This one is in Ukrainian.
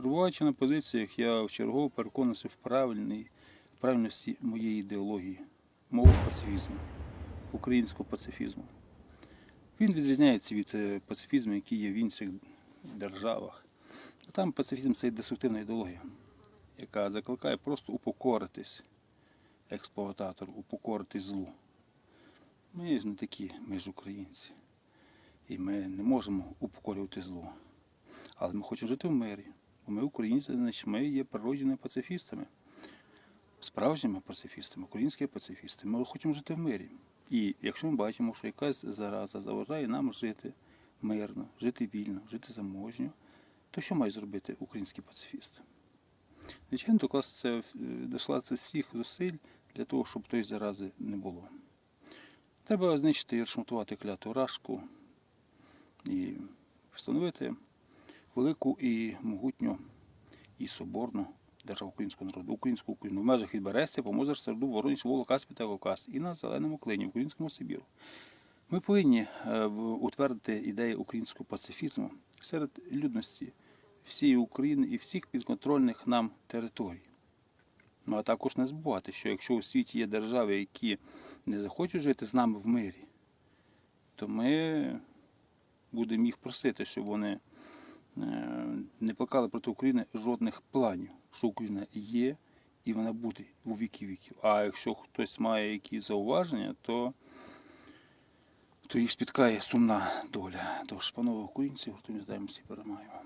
Перебуваючи на позиціях, я вчергово переконався в правильності моєї ідеології, мого пацифізму, українського пацифізму. Він відрізняється від е, пацифізму, який є в інших державах. Там пацифізм це деструктивна ідеологія, яка закликає просто упокоритись експлуататору, упокоритись злу. Ми ж не такі, ми ж українці. І ми не можемо упокорювати зло. Але ми хочемо жити в мирі. Ми українці, значить ми є природженими пацифістами. Справжніми пацифістами, українські пацифісти. Ми хочемо жити в мирі. І якщо ми бачимо, що якась зараза заважає нам жити мирно, жити вільно, жити заможньо, то що має зробити український пацифіст? Звичайно, докласти це, е, докласти всіх зусиль для того, щоб тої зарази не було. Треба знищити і розшматувати кляту рашку і встановити велику і могутню і соборну державу українського народу, українську Україну в межах від Берестя, Помозер, Серду, Воронеж, Волок, Каспі та Кавказ і на Зеленому клині, в українському Сибіру. Ми повинні е, утвердити ідеї українського пацифізму серед людності всієї України і всіх підконтрольних нам територій. Ну а також не забувати, що якщо у світі є держави, які не захочуть жити з нами в мирі, то ми будемо їх просити, щоб вони не плекали проти України жодних планів, що Україна є і вона буде у віки віків. А якщо хтось має якісь зауваження, то, то їх спіткає сумна доля. Тож, панове українці, гуртуємо здаємося і перемагаємо.